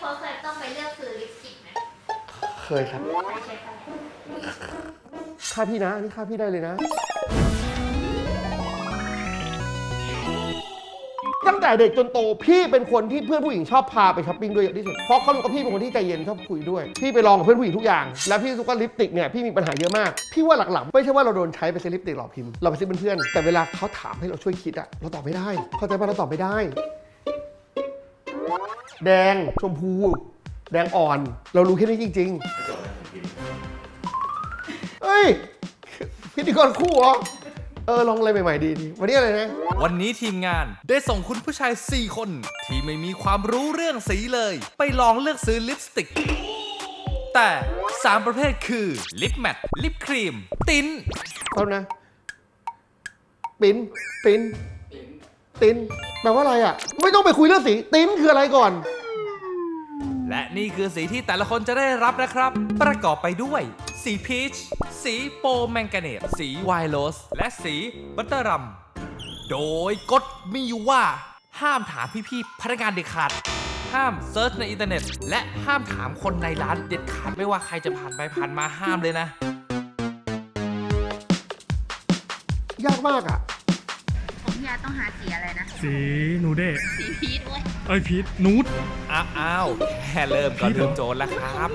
โค้ชเคยต้องไปเลือกซื้อลิปสติกไหมเคยครับใช้ใช้อะไรค่าพี่นะอันนี่ค่าพี่ได้เลยนะ ตั้งแต่เด็กจนโตพี่เป็นคนที่เพื่อนผู้หญิงชอบพาไปช้อปปิ้งด้วยเยอะที่สุด เพราะเขารู้ว่าพี่เป็นคนที่ใจเย็นชอบคุยด้วย พี่ไปลองกับเพื่อนผู้หญิงทุกอย่าง แล้วพี่รู้สึกว่าลิปสติกเนี่ยพี่มีปัญหาเยอะมาก พี่ว่าหลักๆ ไม่ใช่ว่าเราโดนใช้ไปซื้อลิปสติกหลอกพิมพ์ เราไปซื้อเป็นเพื่อน แต่เวลาเขาถามให้เราช่วยคิดอะเราตอบไม่ได้ เข้าใจป่ะเราตอบไม่ได้ แดงชมพู แดงอ่อน เรารู้แค่นี้จริง ๆ เฮ้ย พิธีกรคู่เหรอ เออ ลองอะไรใหม่ ๆ ดีดีวันนี้อะไรนะ วันนี้ทีมงานได้ส่งคุณผู้ชาย 4 คน ที่ไม่มีความรู้เรื่องสีเลย ไปลองเลือกซื้อลิปสติก แต่ 3 ประเภทคือ ลิปแมทลิปครีม ติ้น เอานะ ปิ้น ปิ้น ติ้นแปลว่าอะไรอะ ไม่ต้องไปคุยเรื่องสีติ้นคืออะไรก่อน และนี่คือสีที่แต่ละคนจะได้รับนะครับ ประกอบไปด้วย สีพีช สีโปรแมงกาเนต สีไวโรสและสีบัตเตอร์รัม โดยกฎมีอยู่ว่า ห้ามถามพี่ๆพนักงานเด็ดขาด ห้ามเซิร์ชในอินเทอร์เน็ต และห้ามถามคนในร้านเด็ดขาดไม่ว่าใครจะผ่านไปผ่านมาห้ามเลยนะ ยากมากอะผมพี่อาร์ ตต้องหาสีอะไรนะ สีนูเด้สีพีชเว้ยเอ้ยพีทนูดอ้าวอ้าวแค่เริ่มก็ลืมโจรแล้วครับ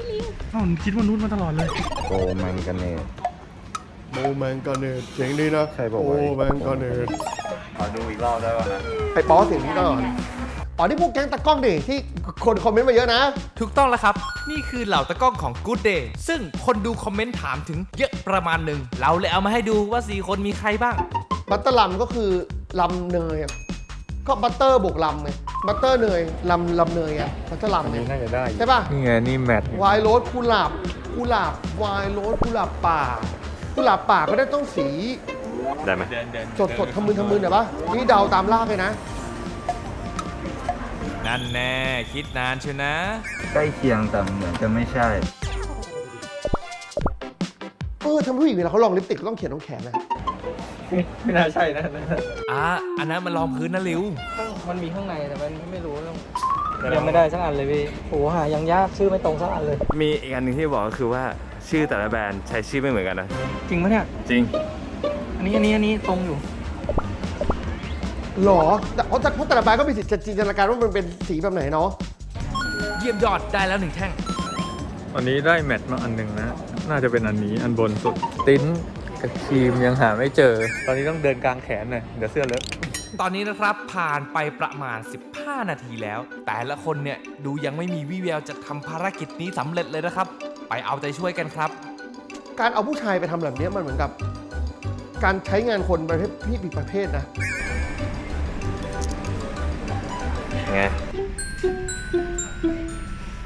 อ้าวคิดว่านูดมาตลอดเลย โกแมงกาเนต โมแมงกาเนตเสียงดีนะใช่ป่าวโมวะแมงกาเนตขอดูอีกรอบได้ป่ะนะไอ้ป๊อเสียงนี้ตลอดอ๋อนี่พวกแก๊งตะกล้องดิที่คนคอมเมนต์มาเยอะนะ ถูกต้องแล้วครับ นี่คือเหล่าตะกล้องของ Good Day ซึ่งคนดูคอมเมนต์ถามถึงเยอะประมาณหนึ่ง เราเลยเอามาให้ดูว่า 4 คนมีใครบ้าง บัตเตอร์ลัมก็คือ ลำเนยอะก็บัตเตอร์บวกลำไงบัตเตอร์เนยลำลำเนยอะบัตเตอร์ลัมเนี่ยน่าจะได้ใช่ป่ะ นี่ไงนี่แมทไวน์โรสกุหลาบกุหลาบไวน์โรสกุหลาบป่ากุหลาบป่าก็ได้ต้องสีได้ไหมสดสดทำมือทำมือหน่อยปะนี่เดาตามลากเลยนะ นั่นแน่ คิดนานเชียวนะ ใกล้เคียงแต่เหมือนจะไม่ใช่ เออทำผู้หญิงเวลาเขาลองลิปสติกก็ต้องเขียนตรงแขนนะ ไม่น่าใช่นะอะอันนั้นมันรองพื้นนะลิวมันมีข้างในแต่มันไม่รู้เรื่องยังไม่ได้สักอันเลยพี่โอ้หายังยากชื่อไม่ตรงสักอันเลย มีอีกอันหนึ่งที่บอกก็คือว่าชื่อแต่ละแบรนด์ใช้ชื่อไม่เหมือนกันนะ จริงปะเนี่ย จริง อันนี้อันนี้อันนี้ตรงอยู่ หรอแต่เพราะแต่เพราะแต่ละใบก็มีสิทธิ์จะจินตนาการว่ามันเป็นสีแบบไหนเนาะเยี่ยมยอดได้แล้วหนึ่งแท่งวันนี้ได้แมทมาอันหนึ่งนะ น่าจะเป็นอันนี้อันบนสุดติ้น กับครีมยังหาไม่เจอ ตอนนี้ต้องเดินกลางแขนหน่อยเดี๋ยวเสื้อเลอะตอนนี้นะครับผ่านไปประมาณ 15 นาทีแล้ว แต่ละคนเนี่ยดูยังไม่มีวิแววจะทำภารกิจนี้สำเร็จเลยนะครับ ไปเอาใจช่วยกันครับ การเอาผู้ชายไปทำแบบเนี้ยมันเหมือนกับ การใช้งานคนประเภทพี่อีกประเภทนะ ไง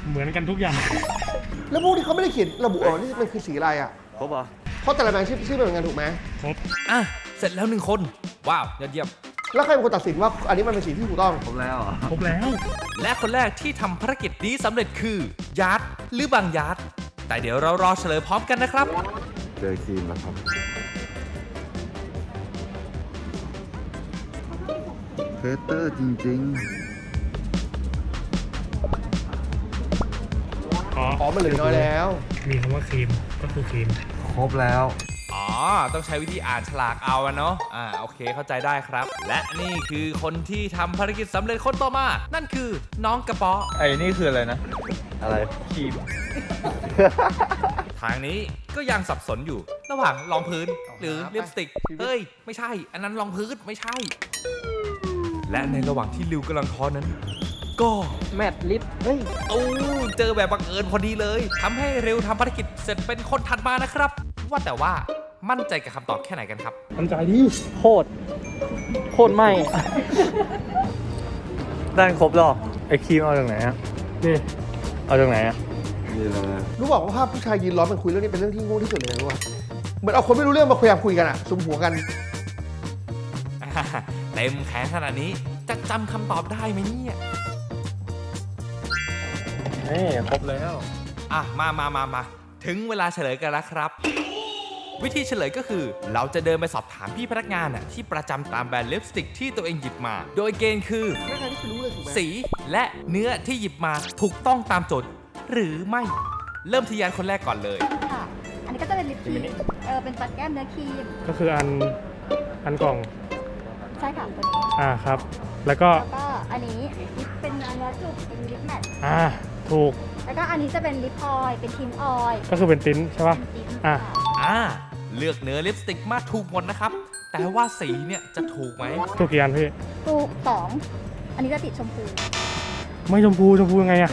เหมือนกันทุกอย่าง แล้วพวกที่เขาไม่ได้เขียนระบุออกว่านี่มันคือสีอะไรอะ ครบเหรอ เพราะแต่ละแบรนด์ชื่อชื่อไม่เหมือนกันถูกไหมอะเสร็จแล้วหนึ่งคน ว้าวยอดเยี่ยม แล้วใครเป็นคนตัดสินว่าอันนี้มันเป็นสีที่ถูกต้อง ผมแล้วเหรอครบแล้ว และคนแรกที่ทำภารกิจนี้สำเร็จคือยาร์ดหรือบางยาร์ดแต่เดี๋ยวเรารอเฉลยพร้อมกันนะครับ เจอครีมแล้วครับ เพเตอร์จริงอ๋อ อ๋อ มันเหลือน้อยแล้ว มีคำว่าครีมก็คือครีมๆครบแล้ว อ๋อ ต้องใช้วิธีอ่านฉลากเอาอะเนาะ อ่า โอเค เข้าใจได้ครับ และนี่คือคนที่ทำภารกิจสำเร็จคนต่อมา นั่นคือน้องกระป๋อ ไอ้นี่คืออะไรนะ อะไรครีม ทางนี้ก็ยังสับสนอยู่ ระหว่างรองพื้นหรือลิปสติกชีวิตเฮ้ย ไม่ใช่ อันนั้นรองพื้นไม่ใช่ และในระหว่างที่ริวกำลังท้อนั้น ก็แมทลิปเฮ้ยตู้เจอแบบบังเอิญพอดีเลยทำให้เร็วทำภารกิจเสร็จเป็นคนถัดมานะครับ ว่าแต่ว่ามั่นใจกับคำตอบแค่ไหนกันครับ มันใจดีโคตรโคตรไหมได้ครบแล้วเหรอไอ้ครีมเอาจากไหนอะนี่เอาจากไหนอะนี่เลยรู้บอกว่าภาพผู้ชายยืนล้อมกันคุยเรื่องนี้เป็นเรื่องที่โง่ที่สุดเลยนะรู้ป่ะเหมือนเอาคนไม่รู้เรื่องมาพยายามคุยกันอะสุมหัวกันเต็มแขนขนาดนี้จะจำคำตอบได้ไหมเนี่ย นี่ครบแล้ว อะมามามามาถึงเวลาเฉลยกันแล้วครับ วิธีเฉลยก็คือ เราจะเดินไปสอบถามพี่พนักงานน่ะที่ประจำตามแบรนด์ลิปสติกที่ตัวเองหยิบมา โดยเกณฑ์คือ ไม่ใครที่คือรู้เลยถูกไหมสีและเนื้อที่หยิบมาถูกต้องตามโจทย์หรือไม่ เริ่มที่ยานคนแรกก่อนเลย ค่ะ อันนี้ก็จะเป็นลิปครีมเออเป็นปัดแก้มเนื้อครีมก็คืออันอันกล่อง ใช่ค่ะตัวนี้อ่าครับ แล้วก็แล้วก็อันนี้ลิปเป็นอันเนื้อจุกเป็นลิปแมทอ่า ถูก แล้วก็อันนี้จะเป็นลิปออยล์เป็นทินออยล์ก็คือเป็นติ้นใช่ป่ะ เป็นติ๊อะค่ะ อ่า เลือกเนื้อลิปสติกมาถูกหมดนะครับ แต่ว่าสีเนี่ยจะถูกไหม ถูกกี่อันพี่ ตูสองอันนี้จะติดชมพูไม่ชมพูชมพูยังไงอะ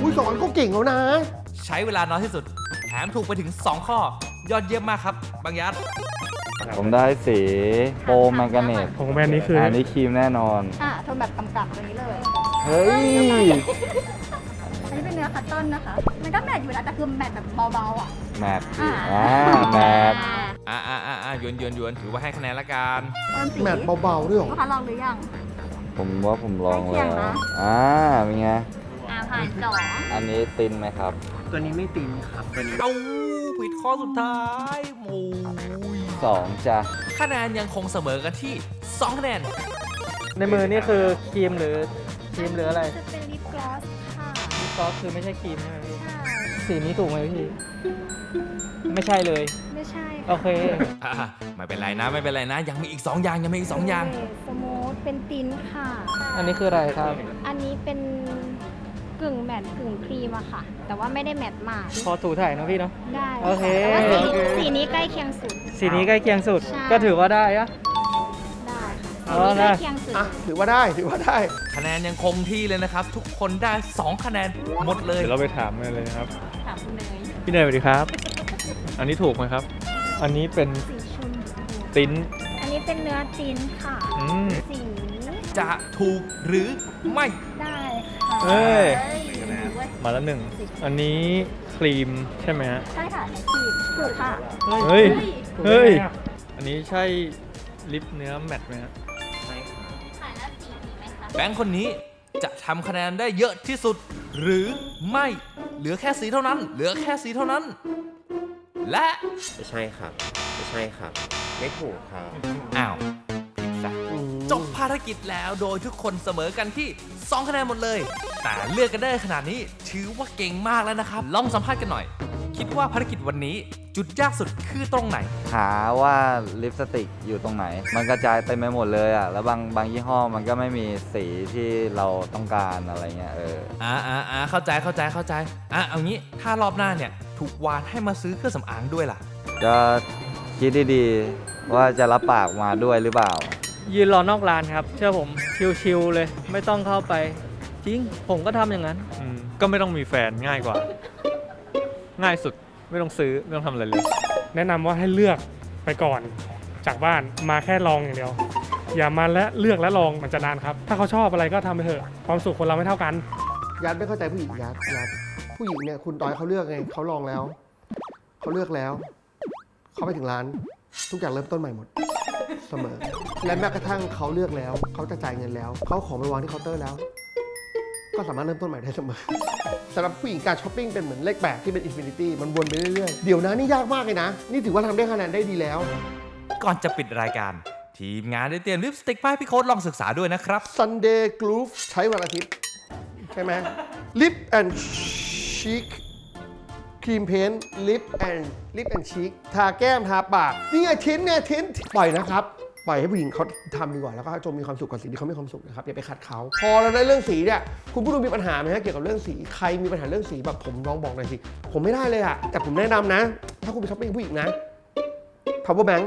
อุ้ยสอนก็เก่งแล้วนะ ใช้เวลาน้อยที่สุด แถมถูกไปถึง 2 ข้อ ยอดเยี่ยมมากครับ บางยัด ผมได้สีโปรแมงกาเนตของแบรนด์นี้คือออันนี้ครีมแน่นอน อะโทนแบบกำกับตัวนี้เลย เฮ้ย อันนี้เป็นเนื้อคัตตอนนะคะ มันก็แมทอยู่นะแต่คือแมทแบบเบาๆอะ แมทอ่าอ่าแมทอ่าอ่าอ่าอ่าหยวนหยวนหยวนถือว่าให้คะแนนละกันโทนสีแมทเบาๆด้วยเหรอ ลูกค้าลองหรือยัง ผมว่าผมลองใกล้เคีแล้ยงวนะ อ่าเป็นไง อ่าผ่านสองอันนี้ตินไหมครับ ตัวนี้ไม่ตินครับตัวนี้ เอาผิดข้อสุดท้ายโอ้ยสองจ้ะ คะแนนยังคงเสมอกันที่2คะแนนในมือนี่คือครีมหรือครีมหรืออะไร จะเป็นลิปกลอส ค่ะลิปกลอสคือไม่ใช่ครีมใช่ไหมพี่ใช่สีนี้ถูกไหมพี่ ไม่ใช่เลย ไม่ใช่โอเคอ่าไม่เป็นไรนะไม่เป็นไรนะ ยังมีอีก2อย่างยังมีอีก2อย่าง สมูทเป็นตินค่ะ อันนี้คืออะไรครับ อันนี้เป็นกึ่งแมตต์กึ่งครีมอะค่ะ แต่ว่าไม่ได้แมตต์มาก พอถูถ่ายนะพี่เนาะ ได้โอเคแต่ว่าสีโอเค สีนี้ใกล้เคียงสุด สีนี้ใกล้เคียงสุด ใช่ ก็ถือว่าได้อะ ได้ค่ะอ๋สีอนี้ใกได้ล้เคียงสุด อะถือว่าได้ถือว่าได้ คะแนนยังคงที่เลยนะครับ ทุกคนได้ 2 คะแนนหมดเลย เดี๋ยวเราไปถามกันเลยนะครับ ถามคุณเนยพี่เนยสวัสดีครับ อันนี้ถูกไหมครับ อันนี้เป็นสีชมพูติ้น อันนี้เป็นเนื้อตินค่ะ อืม สีจะถูกหรือไม่ ได้ค่ะเอ้ยเว้ยมาแล้วหนึ่ง อันนี้ครีมใช่ไหมฮะ ใช่ค่ะใช้ครีมถูกค่ะ เฮ้ยถูกเฮ้ยได้ไงอะอันนี้ใช่ลิปเนื้อแมทไหมฮะ แบงค์คนนี้จะทำคะแนนได้เยอะที่สุด หรือไม่เหลือแค่สีเท่านั้น เหลือแค่สีเท่านั้น และไม่ใช่ครับ ไม่ใช่ครับ ไม่ถูกครับอ้าวผิดซะจบภารกิจแล้วโดยทุกคนเสมอกันที่ 2 คะแนนหมดเลย แต่เลือกกันได้ขนาดนี้ถือว่าเก่งมากแล้วนะครับ ลองสัมภาษณ์กันหน่อย คิดว่าภารกิจวันนี้จุดยากสุดคือตรงไหน หาว่าลิปสติกอยู่ตรงไหน มันกระจายเต็มไปหมดเลยอะ แล้วบางบางยี่ห้อมันก็ไม่มีสีที่เราต้องการอะไรเงี้ยเออ อ่าอ่าอ่าเข้าใจเข้าใจเข้าใจ อะเอางี้ถ้ารอบหน้าเนี่ย ถูกวานให้มาซื้อเครื่องสำอางด้วยล่ะ ก็คิดดีๆ ว่าจะรับปากมาด้วยหรือเปล่า ยืนรอนอกร้านครับ เชื่อผมชิวๆเลย ไม่ต้องเข้าไป จริง ผมก็ทำอย่างนั้น อืมก็ไม่ต้องมีแฟนง่ายกว่า ง่ายสุดไม่ต้องซื้อไม่ต้องทำอะไรเลย แนะนำว่าให้เลือกไปก่อนจากบ้านมาแค่ลองอย่างเดียว อย่ามาและเลือกและลองมันจะนานครับ ถ้าเขาชอบอะไรก็ทำไปเถอะความสุขคนเราไม่เท่ากัน ยัดไม่เข้าใจผู้หญิงยัดยัดผู้หญิงเนี่ยคุณตอยเขาเลือกไงเขาลองแล้วเขาเลือกแล้ว เขาไปถึงร้าน ทุกอย่างเริ่มต้นใหม่หมด เสมอ และแม้กระทั่งเขาเลือกแล้ว เขาจะจ่ายเงินแล้ว เขาของไปวางที่เคาน์เตอร์แล้ว ก็สามารถเริ่มต้นใหม่ได้เสมอสำหรับผู้หญิงการช้อปปิ้งเป็นเหมือนเลขแปดที่เป็นอินฟินิตี้มันวนไปเรื่อยๆ เดี๋ยวนะนี่ยากมากเลยนะ นี่ถือว่าทำได้คะแนนได้ดีแล้ว ก่อนจะปิดรายการ ทีมงานได้เตรียมลิปสติกมาให้พี่โค้ดลองศึกษาด้วยนะครับ Sunday Groove ใช้วันอาทิตย์ ใช่ไหม Lip and Cheek ครีมเพนต์ Lip and Lip and Cheek ทาแก้ม ทาปาก นี่ไงทิ้นเนี่ยทิ้นปล่อยนะครับ ปล่อยให้ผู้หญิงเขาทำดีกว่าแล้วก็จงมีความสุขกับสิ่งที่เขาไม่ความสุขนะครับอย่าไปขัดเขาพอเราได้เรื่องสีเนี่ยคุณผู้ดูมีปัญหาไหมฮะเกี่ยวกับเรื่องสีใครมีปัญหาเรื่องสีแบบผมลองบอกหน่อยสิผมไม่ได้เลยอะแต่ผมแนะนำนะ ถ้าคุณไปช้อปปิ้งผู้หญิงนะ power bank